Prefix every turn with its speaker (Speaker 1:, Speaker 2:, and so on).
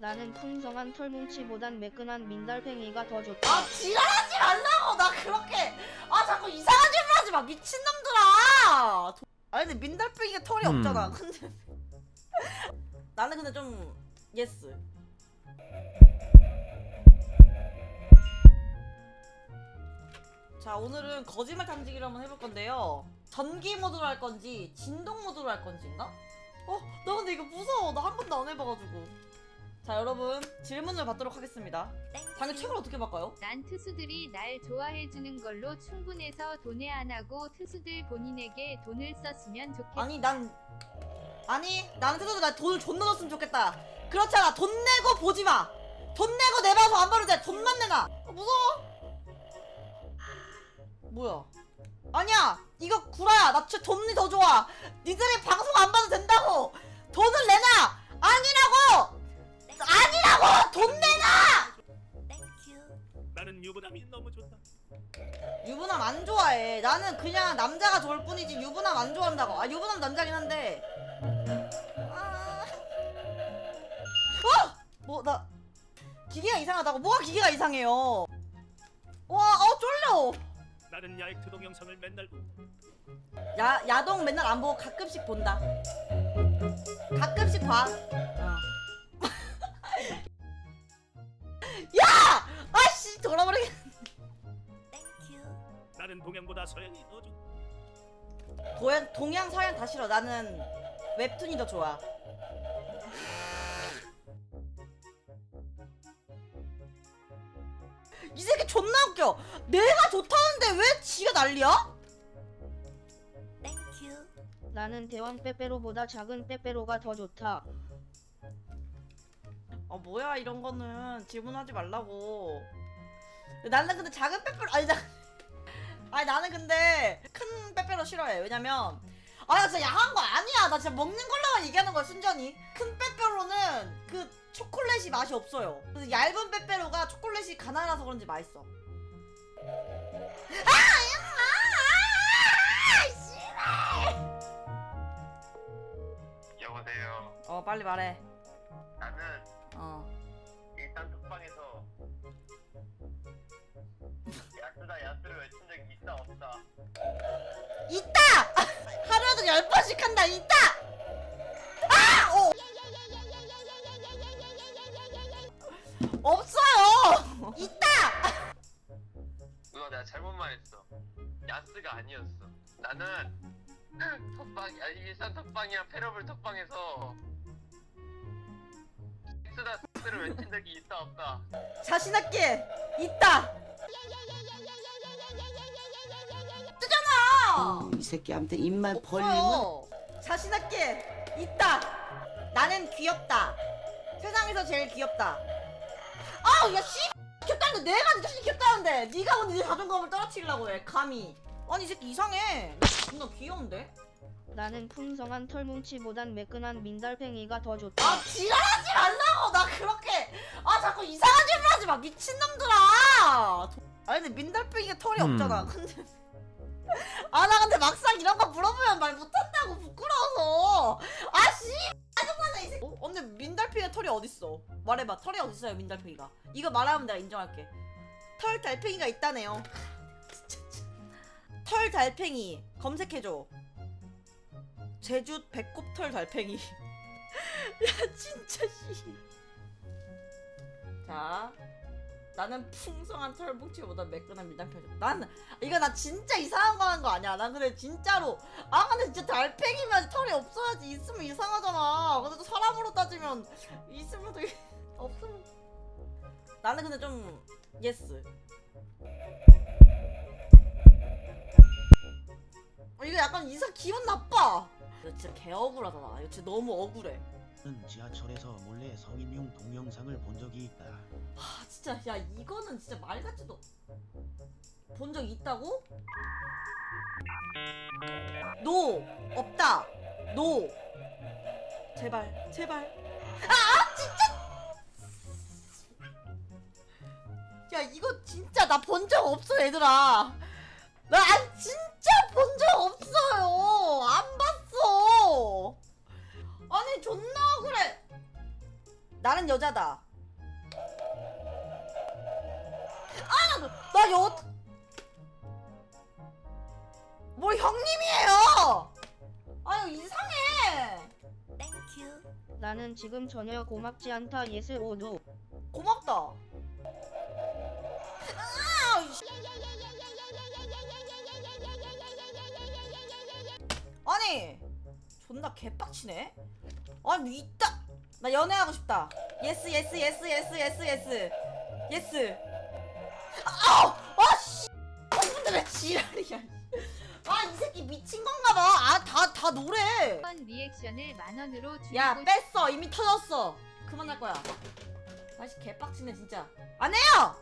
Speaker 1: 나는 풍성한 털뭉치보단 매끈한 민달팽이가 더 좋다.
Speaker 2: 아 지랄하지 말라고 나 그렇게 아 자꾸 이상한 질문 하지 마 미친놈들아 도- 아니 근데 민달팽이가 털이
Speaker 3: 음.
Speaker 2: 없잖아 근데 나는 근데 좀 예스 자 오늘은 거짓말 탐지기를 한번 해볼 건데요 전기 모드로 할 건지 진동 모드로 할 건지인가? 어? 나 근데 이거 무서워 나 한 번도 안 해봐가지고 자 여러분 질문을 받도록 하겠습니다. 당연 책을 어떻게 바꿔요?
Speaker 4: 난 투수들이 날 좋아해주는 걸로 충분해서 돈에 안 하고 투수들 본인에게 돈을 썼으면 좋겠다.
Speaker 2: 아니 난 아니 나는 태도도 나 돈을 존나 줬으면 좋겠다. 그렇잖아. 돈 내고 보지 마 돈 내고 내 방송 안 돼. 돈만 내놔. 아, 무서워? 뭐야? 아니야. 이거 구라야. 나 진짜 돈이 더 좋아. 니들이 방송 안 봐도 된다
Speaker 3: 유부남
Speaker 2: 안 좋아해. 나는 그냥 남자가 좋을 뿐이지 유부남 안 좋아한다고. 아 유부남 남자긴 한데. 아... 어? 뭐나 기계가 이상하다고? 뭐가 기계가 이상해요? 와, 어 쫄려.
Speaker 3: 나는 야익트 동영상을 맨날 보고
Speaker 2: 야 야동 맨날 안 보고 가끔씩 본다. 가끔씩 봐.
Speaker 3: 서양이 더 좋다.
Speaker 2: 동양, 동양 서양 다 싫어. 나는 웹툰이 더 좋아. 이 새끼 존나 웃겨. 내가 좋다는데 왜 지가 난리야?
Speaker 1: 나는 대왕 빼빼로보다 작은 빼빼로가 더 좋다.
Speaker 2: 어 뭐야 이런 거는 질문하지 말라고. 나는 근데 작은 빼빼로 아니 나 아니 나는 근데 큰 빼빼로 싫어해. 왜냐면 아 나 진짜 야한 거 아니야. 나 진짜 먹는 걸로만 얘기하는 거야 순전히. 큰 빼빼로는 그 초콜릿이 맛이 없어요. 그래서 얇은 빼빼로가 초콜릿이 가난해서 그런지 맛있어. 아! 아! 씨발!
Speaker 5: 여보세요.
Speaker 2: 어 빨리 말해.
Speaker 5: 나는
Speaker 2: 어.
Speaker 5: 있다!
Speaker 2: 하루에도 열 번씩 한다, 있다! 아! 오! 없어요! 있다!
Speaker 5: 누나 내가 잘못 말했어. 야스가 아니었어. 나는 톡방 야 일산 톡방이랑 페러블 톡방에서 야스다 야스를 외친 적이 있다 없다.
Speaker 2: 자신 있게 있다!
Speaker 6: 이 새끼한테 입만 벌리면!
Speaker 2: 자신있게 있다! 나는 귀엽다. 세상에서 제일 귀엽다. 아우, 야, 씨! 귀엽다는데 내가 네 자신 귀엽다는데 네가 먼저 네 자존감을 떨어뜨리려고 해, 감히. 아니, 이 새끼 이상해. 존나 귀여운데?
Speaker 1: 나는 풍성한 털뭉치보단 매끈한 민달팽이가 더 좋다.
Speaker 2: 아 지랄하지 말라고 나 그렇게 아 자꾸 이상한 질문 하지 마 미친놈들아 아니 근데 민달팽이가 털이
Speaker 3: 음.
Speaker 2: 없잖아 근데 아 나 근데 막상 이런 거 물어보면 말 못한다고 부끄러워서. 아씨 짜증나네 이 새끼. 어? 근데 민달팽이가 털이 어딨어? 말해봐. 털이 어딨어요 민달팽이가? 이거 말하면 내가 인정할게. 털 달팽이가 있다네요. 털 달팽이 검색해줘. 제주 배꼽 털 달팽이. 야 진짜 씨. 자, 나는 풍성한 털뭉치보다 매끈한 미담표죠. 난 이거 나 진짜 이상한 거 하는 거 아니야. 난 근데 진짜로 아 근데 진짜 달팽이면 털이 없어야지 있으면 이상하잖아. 근데 또 사람으로 따지면 있으면 도 없으면 나는 근데 좀 예스. 어, 이거 약간 이상 기분 나빠. 이거 진짜 개 억울하잖아. 이거 진짜 너무 억울해.
Speaker 7: 는 지하철에서 몰래 성인용 동영상을 본 적이 있다.
Speaker 2: 아 진짜 야 이거는 진짜 말 같지도 본 적 있다고? 노 없다. 노. 제발 제발. 아 진짜! 야 이거 진짜 나 본 적 없어 얘들아. 나 아, 진짜 본 적 없어요. 안 나는 여자다. 아, 나, 나 여. 뭘 형님이에요? 아유 이상해.
Speaker 1: 나는 지금 전혀 고맙지 않다 예스 오노
Speaker 2: 고맙다. 아, 씨. 아니, 존나 개빡치네. 아니 이따 나 연애하고 싶다. 예스 예스 예스 예스 예스 예스 예스. 아우 아 씨. 아 근데 왜 지랄이야? 아이 새끼 미친 건가 봐. 아 다 다 노래.
Speaker 4: 번 리액션을 만 원으로 줄이고
Speaker 2: 야 뺐어 이미 터졌어. 그만할 거야. 아씨 개빡치네 진짜. 안 해요.